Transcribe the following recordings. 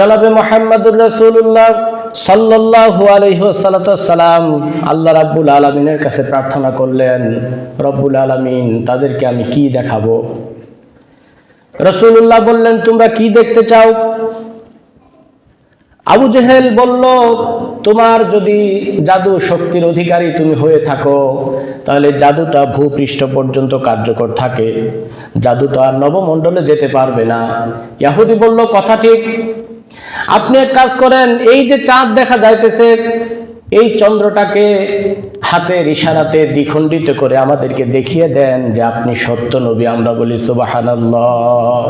জনাবে মোহাম্মদুর রসুল্লাহ সাল্লাল্লাহু আলাইহি সালাম আল্লাহ রাব্বুল আলামিনের কাছে প্রার্থনা করলেন, রব্বুল আলামিন, তাদেরকে আমি কি দেখাবো? রসুল্লাহ বললেন, তোমরা কি দেখতে চাও? আবু জেহেল বলল, তোমার যদি জাদু শক্তির অধিকারী তুমি হয়ে থাকো, তাহলে জাদুটা ভূপৃষ্ঠ পর্যন্ত কার্যকর থাকে। জাদুটা নবমণ্ডলে যেতে পারবে না। ইয়াহুদি বলল, কথা ঠিক। আপনি এক কাজ করেন, এই যে চাঁদ দেখা যাইতেছে, এই চন্দ্রটাকে হাতের ইশারাতে দ্বিখণ্ডিত করে আমাদেরকে দেখিয়ে দেন যে আপনি সত্য নবী, আমরা বলি সুবাহানাল্লাহ।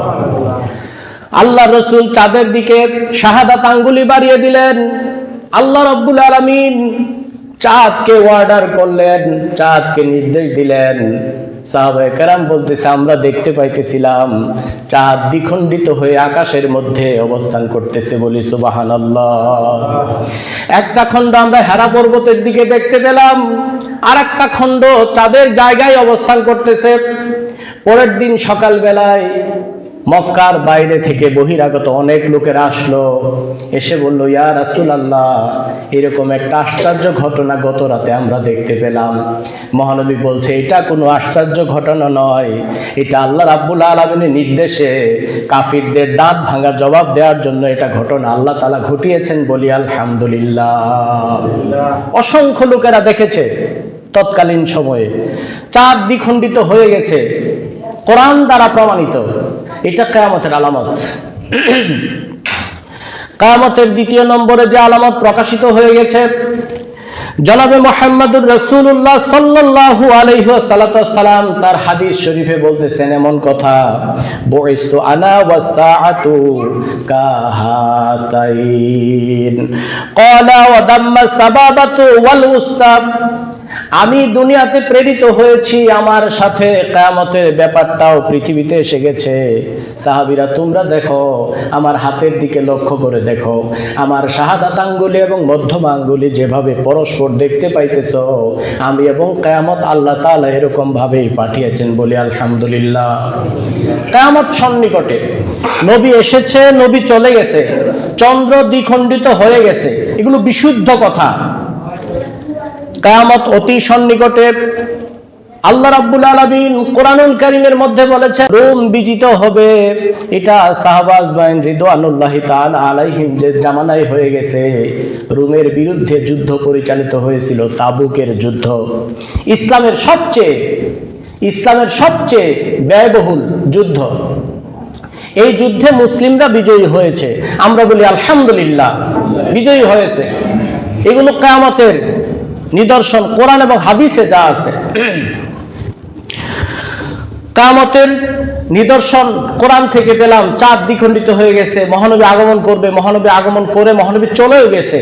আল্লাহ রসুল চাঁদের দিকে শাহাদাত আঙ্গুলি বাড়িয়ে দিলেন। আল্লাহ রব্বুল আলমিন চাঁদকে অর্ডার করলেন, চাঁদকে নির্দেশ দিলেন। সাহাবায়ে কেরাম বলতেছে, আমরা দেখতে পাইতেছিলাম চাঁদ দ্বিখণ্ডিত হয়ে আকাশের মধ্যে অবস্থান করতেছে বলি সুবাহান একটা খণ্ড আমরা হেরা পর্বতের দিকে দেখতে পেলাম আর একটা খণ্ড চাঁদের জায়গায় অবস্থান করতেছে। পরের দিন সকাল বেলায় মক্কার বাইরে থেকে বহিরাগত অনেক লোকেরা আসলো। এসে বলল, ইয়া রাসুল আল্লাহ এরকম একটা আশ্চর্য ঘটনা গত রাতে আমরা দেখতে পেলাম। মহানবী বলছে, এটা কোনো আশ্চর্য ঘটনা নয়। এটা আল্লাহ রাব্বুল আলমিনের নির্দেশে কাফিরদের দাঁত ভাঙা জবাব দেওয়ার জন্য এটা ঘটনা আল্লাহ তালা ঘটিয়েছেন বলি আলহামদুলিল্লাহ। অসংখ্য লোকেরা দেখেছে তৎকালীন সময়ে। চার দ্বিখণ্ডিত হয়ে গেছে। কোরআন দ্বারা প্রমাণিত। এটা কেয়ামতের আলামত। কেয়ামতের দ্বিতীয় নম্বরে যে আলামত প্রকাশিত হয়ে গেছে, জনাবে মোহাম্মদুর রসুল্লাহ সাল্লাল্লাহু আলাইহি সালাম তার হাদিস শরীফে বলতেছেন এমন কথা, বইস্তু আনা ওয়াসাআতু কাহাতাইন। ক্বালা ওয়া দাম্মা সাবাবাতু ওয়াল উস্তাব আমি দুনিয়াতে প্রেরিত হয়েছি, আমার সাথে কায়ামতের ব্যাপারটাও পৃথিবীতে এসে গেছে। সাহাবিরা, তোমরা দেখো, আমার হাতের দিকে লক্ষ্য করে দেখো। আমার শাহাদাত আঙ্গুলি এবং মধ্যম আঙ্গুলি যেভাবে পরস্পর দেখতে পাইতেছ, আমি এবং কায়ামত আল্লাহ তাআলা এরকম ভাবেই পাঠিয়েছেন বলি আলহামদুলিল্লাহ। কায়ামত সন্নিকটে নবী এসেছে, নবী চলে গেছে, চন্দ্র দ্বিখণ্ডিত হয়ে গেছে। এগুলো বিশুদ্ধ কথা। কায়ামত অতি সন্নিকটে আল্লাহ রাব্বুল আলামিন কোরআনুল কারীমের মধ্যে বলেছে রোম বিজিত হবে। এটা সাহাবাজ বাইন রিদওয়ানুল্লাহ তাআলা আলাইহিম যে জামানায় হয়ে গেছে, রোমের বিরুদ্ধে যুদ্ধ পরিচালিত হয়েছিল, তাবুকের যুদ্ধ। ইসলামের সবচেয়ে ইসলামের সবচেয়ে ব্যয়বহুল যুদ্ধ। এই যুদ্ধে মুসলিমরা বিজয়ী হয়েছে। আমরা বলি, আলহামদুলিল্লাহ, বিজয়ী হয়েছে। এগুলো কায়ামতের নিদর্শন, কোরআন এবং হাদিসে যা আছে। কামতের নিদর্শন কোরআন থেকে পেলাম চাঁদ দ্বিখণ্ডিত হয়ে গেছে, মহানবী আগমন করবে, মহানবী আগমন করে মহানবী চলেও গেছে।